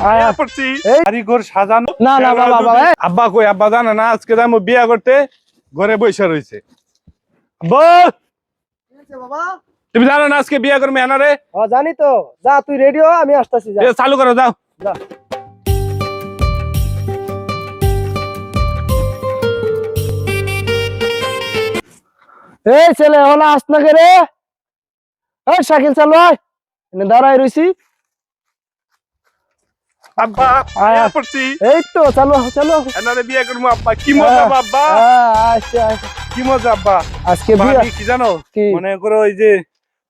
আয়, বিয়া আয়। করছি। এই। বাড়ি ঘর সাজানো। না, না, বাবা, বাবা, আব্বা কই আব্বা জানে না আজকে যাব বিয়া করতে ঘরে বসে রয়েছে। তুমি জানো না আজকে বিয়া করবে এনারে? ও জানি তো। যা তুই রেডিও আমি আসতেছি চালু করো যাও। যা। এই ছেলে হলো আস না রে? সাইকেল চালু দাঁড়াই রইছি। আব্বা আয়, করছি এই তো চালু চালু। এনারে বিয়া করব আব্বা। কি মজা। আব্বা, আচ্ছা, আচ্ছা। কি মজা আব্বা? আজকে বিয়া কি জানো? মনে করো ওই যে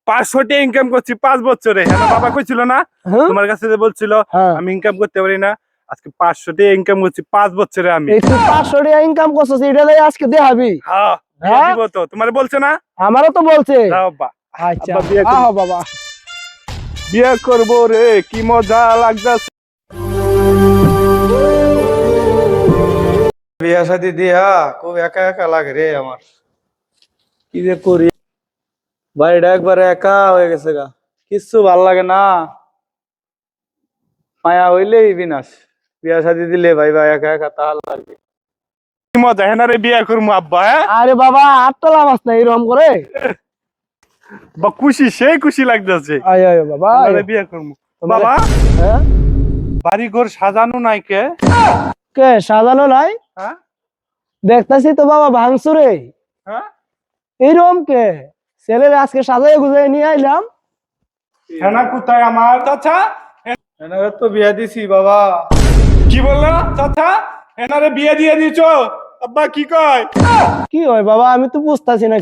পাঁচশো টাকা ইনকাম করছি পাঁচ বছরে। হ্যাঁ। বাবা কইছিল না? হ্যাঁ? তোমার কাছে যে বলছিল হ্যাঁ। আমি ইনকাম করতে পারি না। আজকে পাঁচশো টাকা ইনকাম করছি পাঁচ বছরে আমি। পাঁচশো টাকা ইনকাম করছিস এটা আজকে দেখাবি। হ্যাঁ তো। তোমার বলছে না? আমারও তো বলছে। আচ্ছা বিয়ে করব। বাবা। বিয়ে করব রে কি মজা লাগতেছে। বিয়া শাদি দিয়া খুব একা একা লাগে রে আমার। কি যে করি? বাড়িটা একবারে একা হয়ে গেছে গা। কিচ্ছু ভালো লাগে না। মায়া হইলেই বিনাশ। বিয়া শাদি দিলে ভাই ভাই একা একা তাহার লাগে। মজা হ্যাঁ রে বিয়ে করব আব্বা হ্যাঁ? আরে বাবা আটতলা মাছ না এরকম করে। বা খুশি সেই খুশি লাগতেছে। আয় আয় বাবা। করব বাবা হ্যাঁ? বাড়ি ঘর সাজানো নাই কে? কে? সাজানো নাই? হ্যাঁ। দেখতাছি তো বাবা ভাঙচুরে হ্যাঁ। এইরকম কে? ছেলের আজকে সাজাই গুজাই নিয়ে আইলাম। হেনা কোথায় আমার। চাচা এনারে তো বিয়া দিছি বাবা। কি বলল? চাচা হেনারে বিয়ে দিয়ে দিছ? আব্বা কি কয়? কি হয় বাবা? আমি তো বুঝতাছি না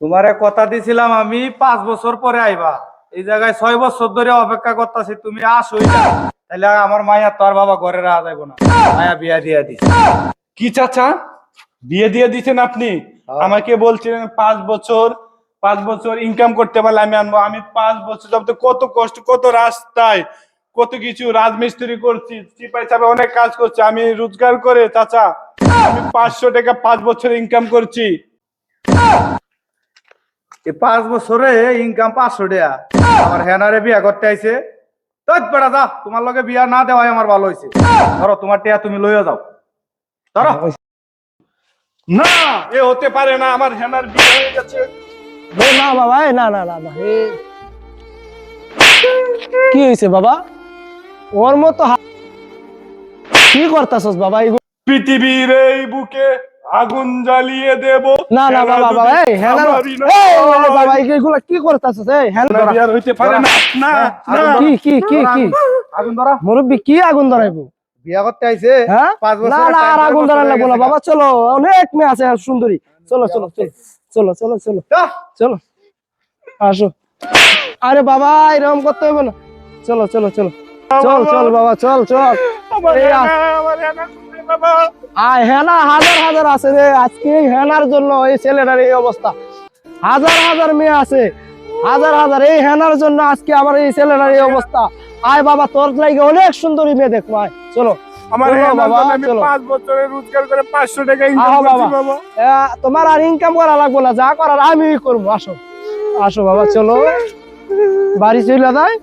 তোমারে কথা দিছিলাম আমি পাঁচ বছর পরে আইবা। এই জায়গায় ছয় বছর ধরে অপেক্ষা করতেছি তুমি আসোই না। তাহলে আমার মায়া তো আর বাবা ঘরে রাখা যাইব না। মায়া বিয়া দিয়া দিছে। কি চাচা? বিয়ে দিয়ে দিচ্ছেন আপনি? আমাকে বলছিলেন পাঁচ বছর পাঁচ বছর ইনকাম করতে পারলে আমি আনব। আমি পাঁচ বছর যাব কত কষ্ট কত রাস্তায় কত কিছু রাজমিস্ত্রি করছি চিপাই চাপে অনেক কাজ করছি আমি রোজগার করে চাচা আমি পাঁচশো টাকা পাঁচ বছর ইনকাম করছি। এই পাঁচ বছরে ইনকাম পাঁচশো টাকা। আমার হেনারে বিয়া করতে আইছে। তত বেড়া যা তোমার লগে বিয়া না দেওয়াই আমার ভালো হয়েছে ধরো তোমার টিয়া তুমি লইয়া যাও। ধরো। না এ হতে পারে না আমার হেনার বিয়ে হয়ে গেছে। না বাবা এ না না না না কি হয়েছে বাবা? ওর মতো কি করতাছস বাবা পৃথিবীর এই বুকে আগুন জ্বালিয়ে দেব। না না বাবা বাবা এই হ্যাঁ। বাবা এগুলো কি করতাছস? এই হ্যাঁ হইতে পারে না। না না। কি কি কি কি? আগুন ধরো। মুরব্বি কি আগুন ধরাইবো? বিয়া করতে আইছে। হ্যাঁ? পাঁচ বছর না না আর আগুন ধরান লাগবো না বাবা চলো অনেক মেয়ে আছে সুন্দরী। চলো চলো চলো চলো চলো চলো। চলো। আসো। আরে বাবা এরকম করতে হবে না। চলো চলো চলো। চল চল বাবা চল চল। হেনা, হাজার হাজার আছে রে। আজকে হেনার জন্য এই ছেলেটার এই অবস্থা। হাজার হাজার মেয়ে আছে। হাজার হাজার এই হেনার জন্য আজকে আমার এই ছেলেটার এই অবস্থা। আয় বাবা তোর লাগে অনেক সুন্দরী মেয়ে দেখব আয়। চলো। তোমার আর ইনকাম করা লাগবো না যা করার আমি করব। আসো। আসো বাবা চলো। বাড়ি চলে যায়